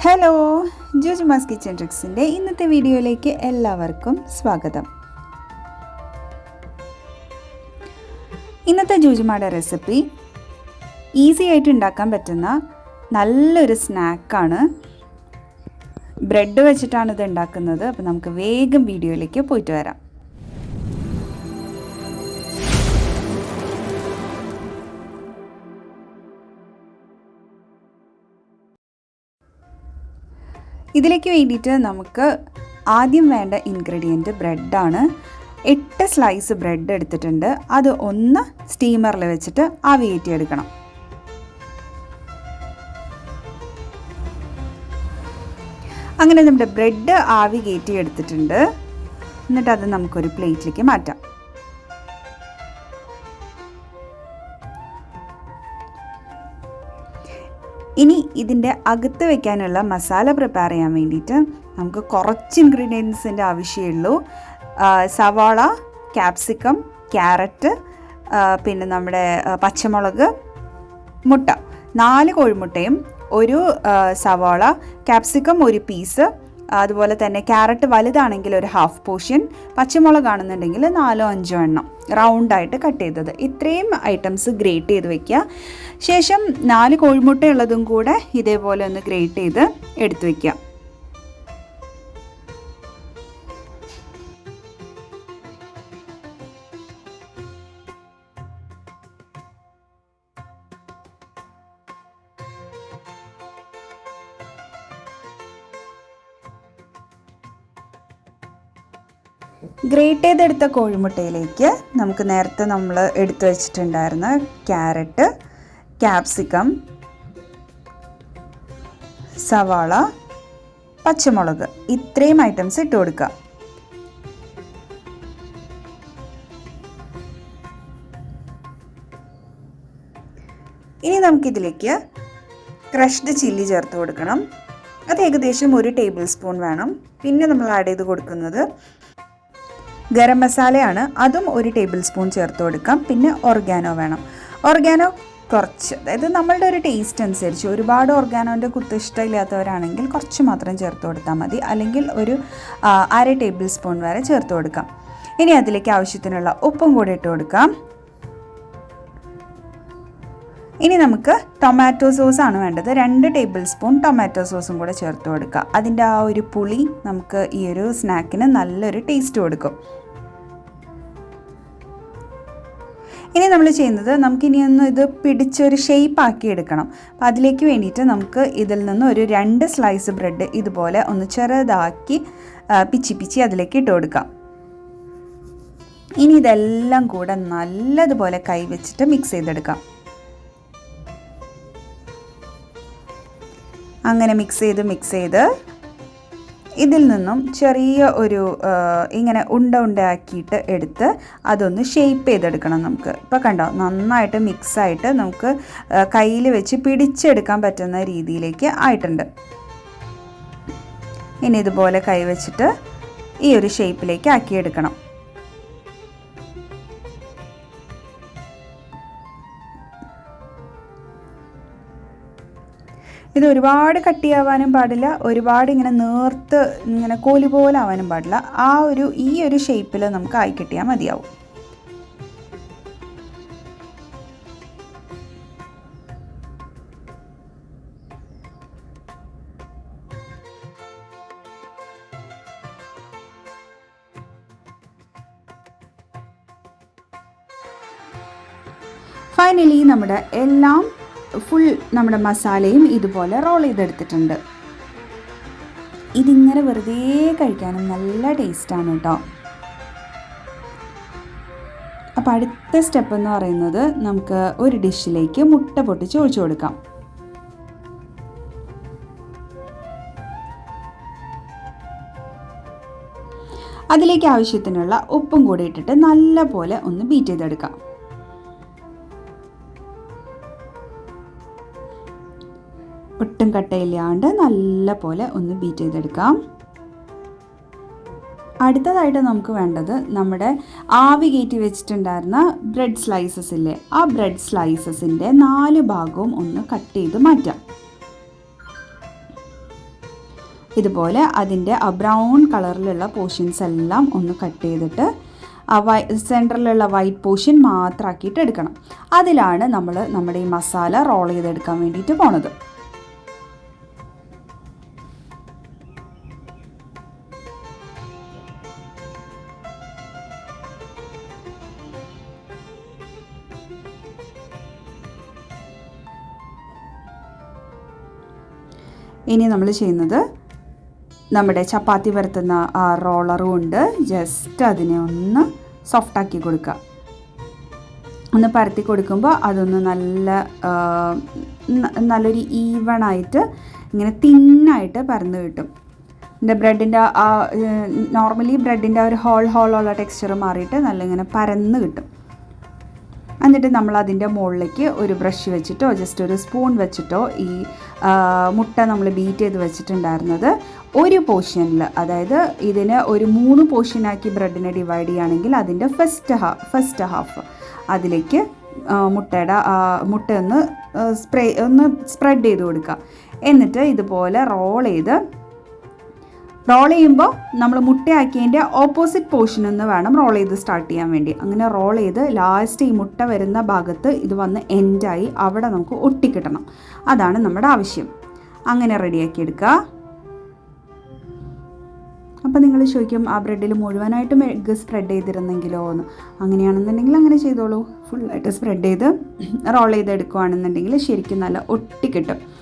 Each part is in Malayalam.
ഹലോ ജോജുമാസ് കിച്ചൺ ട്രിക്സിന്റെ ഇന്നത്തെ വീഡിയോയിലേക്ക് എല്ലാവർക്കും സ്വാഗതം. ഇന്നത്തെ ജൂജുമാടെ റെസിപ്പി ഈസി ആയിട്ട് ഉണ്ടാക്കാൻ പറ്റുന്ന നല്ലൊരു സ്നാക്കാണ്. ബ്രെഡ് വെച്ചിട്ടാണ് ഇത് ഉണ്ടാക്കുന്നത്. അപ്പോൾ നമുക്ക് വേഗം വീഡിയോയിലേക്ക് പോയിട്ട് വരാം. ഇതിലേക്ക് വേണ്ടിയിട്ട് നമുക്ക് ആദ്യം വേണ്ട ഇൻഗ്രീഡിയന്റ് ബ്രെഡാണ് എട്ട് സ്ലൈസ് ബ്രെഡ് എടുത്തിട്ടുണ്ട്. അത് ഒന്ന് സ്റ്റീമറിൽ വെച്ചിട്ട് ആവിയേറ്റി എടുക്കണം. അങ്ങനെ നമ്മുടെ ബ്രെഡ് ആവി കയറ്റി എടുത്തിട്ടുണ്ട്. എന്നിട്ട് അത് നമുക്കൊരു പ്ലേറ്റിലേക്ക് മാറ്റാം. ഇനി ഇതിന്റെ അകത്ത് വെക്കാനുള്ള മസാല പ്രിപ്പയർ ചെയ്യാൻ വേണ്ടിയിട്ട് നമുക്ക് കുറച്ച് ഇൻഗ്രീഡിയൻസിന്റെ ആവശ്യമുള്ളൂ. സവാള ക്യാപ്സിക്കം ക്യാരറ്റ് പിന്നെ നമ്മുടെ പച്ചമുളക് മുട്ട. നാല് കോഴിമുട്ടയും ഒരു സവാള ക്യാപ്സിക്കം ഒരു പീസ് അതുപോലെ തന്നെ ക്യാരറ്റ് വലുതാണെങ്കിൽ ഒരു ഹാഫ് പോർഷൻ പച്ചമുളകാണെന്നുണ്ടെങ്കിൽ നാലോ അഞ്ചോ എണ്ണം റൗണ്ടായിട്ട് കട്ട് ചെയ്തത്. ഇത്രയും ഐറ്റംസ് ഗ്രേറ്റ് ചെയ്ത് വെക്കുക. ശേഷം നാല് കോഴിമുട്ടയുള്ളതും കൂടെ ഇതേപോലെ ഒന്ന് ഗ്രേറ്റ് ചെയ്ത് എടുത്തു വെക്കുക. ഗ്രേറ്റ് ചെയ്തെടുത്ത കോഴിമുട്ടയിലേക്ക് നമുക്ക് നേരത്തെ നമ്മൾ എടുത്തു വെച്ചിട്ടുണ്ടായിരുന്ന ക്യാരറ്റ് ക്യാപ്സിക്കം സവാള പച്ചമുളക് ഇത്രയും ഐറ്റംസ് ഇട്ട് കൊടുക്കുക. ഇനി നമുക്കിതിലേക്ക് ക്രഷ്ഡ് ചില്ലി ചേർത്ത് കൊടുക്കണം. അത് ഏകദേശം ഒരു ടേബിൾ സ്പൂൺ വേണം. പിന്നെ നമ്മൾ ആഡ് ചെയ്ത് കൊടുക്കുന്നത് ഗരം മസാലയാണ്. അതും ഒരു ടേബിൾ സ്പൂൺ ചേർത്ത് കൊടുക്കാം. പിന്നെ ഓർഗാനോ വേണം. ഓർഗാനോ കുറച്ച് അതായത് നമ്മളുടെ ഒരു ടേസ്റ്റ് അനുസരിച്ച്. ഒരുപാട് ഓർഗാനോന്റെ കുത്ത് ഇഷ്ടമില്ലാത്തവരാണെങ്കിൽ കുറച്ച് മാത്രം ചേർത്ത് കൊടുത്താൽ മതി. അല്ലെങ്കിൽ ഒരു അര ടേബിൾ സ്പൂൺ വരെ ചേർത്ത് കൊടുക്കാം. ഇനി അതിലേക്ക് ആവശ്യത്തിനുള്ള ഉപ്പും കൂടി ഇട്ട് കൊടുക്കാം. ഇനി നമുക്ക് ടൊമാറ്റോ സോസ് ആണ് വേണ്ടത്. രണ്ട് ടേബിൾ സ്പൂൺ ടൊമാറ്റോ സോസും കൂടെ ചേർത്ത് കൊടുക്കുക അതിന്റെ ആ ഒരു പുളി നമുക്ക് ഈ ഒരു സ്നാക്കിന് നല്ലൊരു ടേസ്റ്റ് കൊടുക്കും. ഇനി നമ്മൾ ചെയ്യുന്നത് നമുക്കിനി ഒന്ന് ഇത് പിടിച്ചൊരു ഷേപ്പ് ആക്കി എടുക്കണം. അപ്പോൾ അതിലേക്ക് വേണ്ടിയിട്ട് നമുക്ക് ഇതിൽ നിന്ന് ഒരു രണ്ട് സ്ലൈസ് ബ്രെഡ് ഇതുപോലെ ഒന്ന് ചെറുതാക്കി പിച്ചി പിച്ചി അതിലേക്ക് ഇട്ട് കൊടുക്കാം. ഇനി ഇതെല്ലാം കൂടെ നല്ലതുപോലെ കൈവച്ചിട്ട് മിക്സ് ചെയ്തെടുക്കാം. അങ്ങനെ മിക്സ് ചെയ്ത് മിക്സ് ചെയ്ത് ഇതിൽ നിന്നും ചെറിയ ഒരു ഇങ്ങനെ ഉണ്ട ഉണ്ടാക്കിയിട്ട് എടുത്ത് അതൊന്ന് ഷേപ്പ് ചെയ്തെടുക്കണം നമുക്ക്. ഇപ്പോൾ കണ്ടോ നന്നായിട്ട് മിക്സായിട്ട് നമുക്ക് കയ്യിൽ വെച്ച് പിടിച്ചെടുക്കാൻ പറ്റുന്ന രീതിയിലേക്ക് ആയിട്ടുണ്ട്. ഇനി ഇതുപോലെ കൈവച്ചിട്ട് ഈ ഒരു ഷേപ്പിലേക്ക് ആക്കിയെടുക്കണം. ഇത് ഒരുപാട് കട്ടിയാവാനും പാടില്ല ഒരുപാട് ഇങ്ങനെ നേർത്ത് ഇങ്ങനെ കോലി പോലെ ആവാനും പാടില്ല. ആ ഒരു ഈ ഒരു ഷേപ്പിൽ നമുക്ക് ആയി കിട്ടിയാൽ മതിയാവും. ഫൈനലി നമ്മുടെ എല്ലാം ഫുൾ നമ്മുടെ മസാലയും ഇതുപോലെ റോൾ ചെയ്തെടുത്തിട്ടുണ്ട്. ഇതിങ്ങനെ വെറുതെ കഴിക്കാനും നല്ല ടേസ്റ്റാണ് കേട്ടോ അപ്പോൾ അടുത്ത സ്റ്റെപ്പ് എന്ന് പറയുന്നത് നമുക്ക് ഒരു ഡിഷിലേക്ക് മുട്ട പൊട്ടിച്ച് ഒഴിച്ചു കൊടുക്കാം. അതിലേക്ക് ആവശ്യത്തിനുള്ള ഉപ്പും കൂടി ഇട്ടിട്ട് നല്ല പോലെ ഒന്ന് ബീറ്റ് ചെയ്തെടുക്കാം. ഒട്ടും കട്ടയില്ലാണ്ട് നല്ല പോലെ ഒന്ന് ബീറ്റ് ചെയ്തെടുക്കാം. അടുത്തതായിട്ട് നമുക്ക് വേണ്ടത് നമ്മുടെ ആവി കയറ്റി വെച്ചിട്ടുണ്ടായിരുന്ന ബ്രെഡ് സ്ലൈസസ് ഇല്ലേ? ആ ബ്രെഡ് സ്ലൈസസിന്റെ നാല് ഭാഗവും ഒന്ന് കട്ട് ചെയ്ത് മാറ്റാം. ഇതുപോലെ അതിന്റെ ആ ബ്രൗൺ കളറിലുള്ള പോർഷൻസ് എല്ലാം ഒന്ന് കട്ട് ചെയ്തിട്ട് ആ വൈ സെന്ററിലുള്ള വൈറ്റ് പോർഷൻ മാത്രമാക്കിയിട്ട് എടുക്കണം. അതിലാണ് നമ്മൾ നമ്മുടെ ഈ മസാല റോൾ ചെയ്തെടുക്കാൻ വേണ്ടിയിട്ട് പോണത്. ഇനി നമ്മൾ ചെയ്യുന്നത് നമ്മുടെ ചപ്പാത്തി പരത്തുന്ന ആ റോളറും കൊണ്ട് ജസ്റ്റ് അതിനെ ഒന്ന് സോഫ്റ്റാക്കി കൊടുക്കുക. ഒന്ന് പരത്തി കൊടുക്കുമ്പോൾ അതൊന്ന് നല്ല നല്ലൊരു ഈവണായിട്ട് ഇങ്ങനെ തിന്നായിട്ട് പരന്ന് കിട്ടും. എന്റെ ബ്രെഡിന്റെ ആ നോർമലി ബ്രെഡിന്റെ ഒരു ഹോൾ ഹോളുള്ള ടെക്സ്ചർ മാറിയിട്ട് നല്ല ഇങ്ങനെ പരന്ന് കിട്ടും. എന്നിട്ട് നമ്മൾ അതിന്റെ മുകളിലേക്ക് ഒരു ബ്രഷ് വെച്ചിട്ടോ ജസ്റ്റ് ഒരു സ്പൂൺ വെച്ചിട്ടോ ഈ മുട്ട നമ്മൾ ബീറ്റ് ചെയ്ത് വെച്ചിട്ടുണ്ടായിരുന്നത് ഒരു പോർഷനിൽ അതായത് ഇതിന് ഒരു മൂന്ന് പോർഷനാക്കി ബ്രെഡിനെ ഡിവൈഡ് ചെയ്യുകയാണെങ്കിൽ അതിന്റെ ഫസ്റ്റ് ഹാഫ് ഫസ്റ്റ് ഹാഫ് അതിലേക്ക് മുട്ടയുടെ മുട്ട ഒന്ന് സ്പ്രേ ഒന്ന് സ്പ്രെഡ് ചെയ്ത് കൊടുക്കുക. എന്നിട്ട് ഇതുപോലെ റോൾ ചെയ്ത് റോൾ ചെയ്യുമ്പോൾ നമ്മൾ മുട്ടയാക്കിയതിന്റെ ഓപ്പോസിറ്റ് പോർഷൻ എന്ന് വേണം റോൾ ചെയ്ത് സ്റ്റാർട്ട് ചെയ്യാൻ വേണ്ടി. അങ്ങനെ റോൾ ചെയ്ത് ലാസ്റ്റ് ഈ മുട്ട വരുന്ന ഭാഗത്ത് ഇത് വന്ന് എൻഡായി അവിടെ നമുക്ക് ഒട്ടിക്കിട്ടണം. അതാണ് നമ്മുടെ ആവശ്യം. അങ്ങനെ റെഡിയാക്കി എടുക്കുക അപ്പോൾ നിങ്ങൾ ചോദിക്കും ആ ബ്രെഡിൽ മുഴുവനായിട്ടും എഗ്ഗ് സ്പ്രെഡ് ചെയ്തിരുന്നെങ്കിലോ എന്ന്? അങ്ങനെയാണെന്നുണ്ടെങ്കിൽ അങ്ങനെ ചെയ്തോളൂ. ഫുള്ളായിട്ട് സ്പ്രെഡ് ചെയ്ത് റോൾ ചെയ്ത് എടുക്കുകയാണെന്നുണ്ടെങ്കിൽ ശരിക്കും നല്ല ഒട്ടിക്കിട്ടും.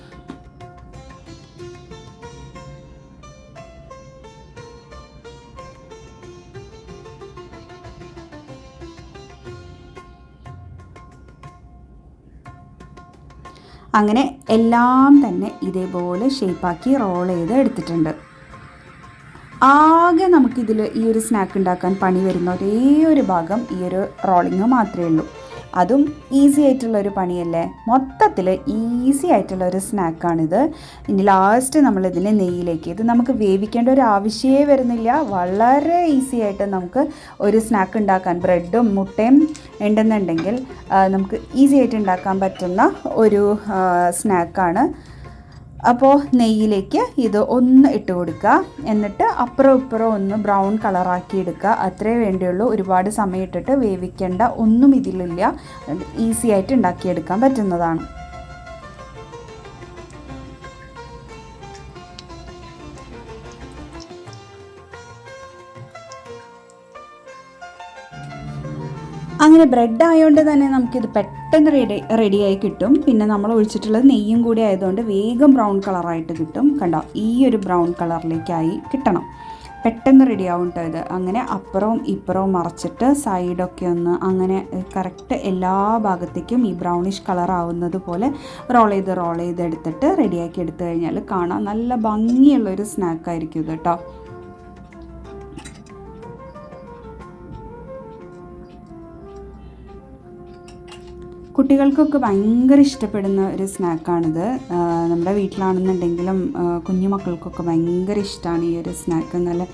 അങ്ങനെ എല്ലാം തന്നെ ഇതേപോലെ ഷേപ്പാക്കി റോൾ ചെയ്ത് എടുത്തിട്ടുണ്ട്. ആകെ നമുക്കിതിൽ ഈ ഒരു സ്നാക്ക് ഉണ്ടാക്കാൻ പണി വരുന്ന ഒരേ ഒരു ഭാഗം ഈ ഒരു റോളിങ് മാത്രമേ ഉള്ളൂ. അതും ഈസി ആയിട്ടുള്ള ഒരു പണിയല്ലേ? മൊത്തത്തിൽ ഈസി ആയിട്ടുള്ള ഒരു സ്നാക്കാണിത് ഇനി ലാസ്റ്റ് നമ്മൾ ഇതിനെ നെയ്യിലേക്ക്. ഇത് നമുക്ക് വേവിക്കേണ്ട ഒരു ആവശ്യമേ വരുന്നില്ല. വളരെ ഈസി ആയിട്ട് നമുക്ക് ഒരു സ്നാക്ക് ഉണ്ടാക്കാൻ ബ്രെഡും മുട്ടയും ഉണ്ടെന്നുണ്ടെങ്കിൽ നമുക്ക് ഈസി ആയിട്ട് ഉണ്ടാക്കാൻ പറ്റുന്ന ഒരു സ്നാക്കാണ് അപ്പോൾ നെയ്യിലേക്ക് ഇത് ഒന്ന് ഇട്ട് കൊടുക്കുക. എന്നിട്ട് അപ്പുറം ഇപ്പുറം ഒന്ന് ബ്രൗൺ കളറാക്കി എടുക്കുക. അത്രേ വേണ്ടിയുള്ളൂ. ഒരുപാട് സമയം ഇട്ടിട്ട് വേവിക്കേണ്ട ഒന്നും ഇതിലില്ല. ഈസി ആയിട്ട് ഉണ്ടാക്കിയെടുക്കാൻ പറ്റുന്നതാണ്. അങ്ങനെ ബ്രെഡ് ആയതുകൊണ്ട് തന്നെ നമുക്കിത് പെട്ടെന്ന് റെഡി റെഡിയായി കിട്ടും. പിന്നെ നമ്മൾ ഒഴിച്ചിട്ടുള്ളത് നെയ്യും കൂടി ആയതുകൊണ്ട് വേഗം ബ്രൗൺ കളറായിട്ട് കിട്ടും. കണ്ടോ? ഈ ഒരു ബ്രൗൺ കളറിലേക്കായി കിട്ടണം. പെട്ടെന്ന് റെഡി ആവും കേട്ടോ ഇത്. അങ്ങനെ അപ്പുറവും ഇപ്പുറവും മറച്ചിട്ട് സൈഡൊക്കെ ഒന്ന് അങ്ങനെ കറക്റ്റ് എല്ലാ ഭാഗത്തേക്കും ഈ ബ്രൗണിഷ് കളർ ആവുന്നത് പോലെ റോൾ ചെയ്ത് റോൾ ചെയ്ത് എടുത്തിട്ട് റെഡിയാക്കി എടുത്തു കഴിഞ്ഞാൽ കാണാൻ നല്ല ഭംഗിയുള്ളൊരു സ്നാക്കായിരിക്കും ഇത് കേട്ടോ കുട്ടികൾക്കൊക്കെ ഭയങ്കര ഇഷ്ടപ്പെടുന്ന ഒരു സ്നാക്കാണിത്. നമ്മുടെ വീട്ടിലാണെന്നുണ്ടെങ്കിലും കുഞ്ഞു മക്കൾക്കൊക്കെ ഭയങ്കര ഇഷ്ടമാണ് ഈ ഒരു സ്നാക്ക്. നല്ല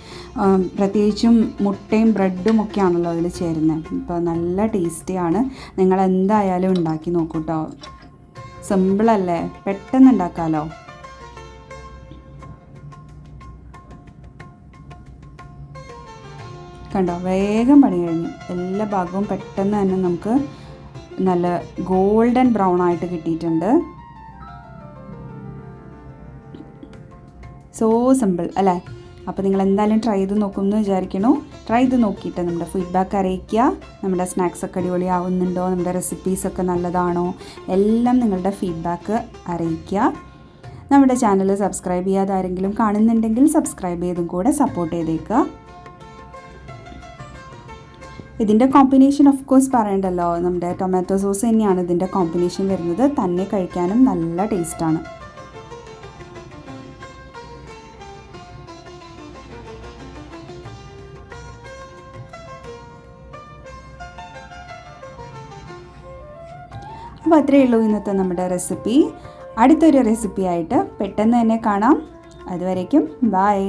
പ്രത്യേകിച്ചും മുട്ടയും ബ്രെഡും ഒക്കെ ആണല്ലോ അതിൽ ചേരുന്നത്. ഇപ്പോൾ നല്ല ടേസ്റ്റിയാണ്. നിങ്ങൾ എന്തായാലും ഉണ്ടാക്കി നോക്കൂട്ടോ. സിമ്പിളല്ലേ? പെട്ടെന്ന് ഉണ്ടാക്കാമല്ലോ കണ്ടോ? വേഗം പണി കഴിഞ്ഞു. എല്ലാ ഭാഗവും പെട്ടെന്ന് തന്നെ നമുക്ക് നല്ല ഗോൾഡൻ ബ്രൗൺ ആയിട്ട് കിട്ടിയിട്ടുണ്ട്. സോ സിമ്പിൾ അല്ലേ? അപ്പോൾ നിങ്ങൾ എന്തായാലും ട്രൈ ചെയ്ത് നോക്കുമെന്ന് വിചാരിക്കണു ട്രൈ ചെയ്ത് നോക്കിയിട്ട് നമ്മുടെ ഫീഡ്ബാക്ക് അറിയിക്കുക. നമ്മുടെ സ്നാക്സ് ഒക്കെ അടിപൊളിയാവുന്നുണ്ടോ? നമ്മുടെ റെസിപ്പീസൊക്കെ നല്ലതാണോ? എല്ലാം നിങ്ങളുടെ ഫീഡ്ബാക്ക് അറിയിക്കുക. നമ്മുടെ ചാനൽ സബ്സ്ക്രൈബ് ചെയ്യാതെ ആരെങ്കിലും കാണുന്നുണ്ടെങ്കിൽ സബ്സ്ക്രൈബ് ചെയ്തും കൂടെ സപ്പോർട്ട് ചെയ്തേക്കുക. ഇതിന്റെ കോമ്പിനേഷൻ ഓഫ് കോഴ്സ് പറയണ്ടല്ലോ. നമ്മുടെ ടൊമാറ്റോ സോസ് തന്നെയാണ് ഇതിന്റെ കോമ്പിനേഷൻ വരുന്നത്. തന്നെ കഴിക്കാനും നല്ല ടേസ്റ്റാണ് അപ്പോൾ അത്രയേ ഉള്ളൂ ഇന്നത്തെ നമ്മുടെ റെസിപ്പി അടുത്തൊരു റെസിപ്പി ആയിട്ട് പെട്ടെന്ന് തന്നെ കാണാം. അതുവരേക്കും ബായ്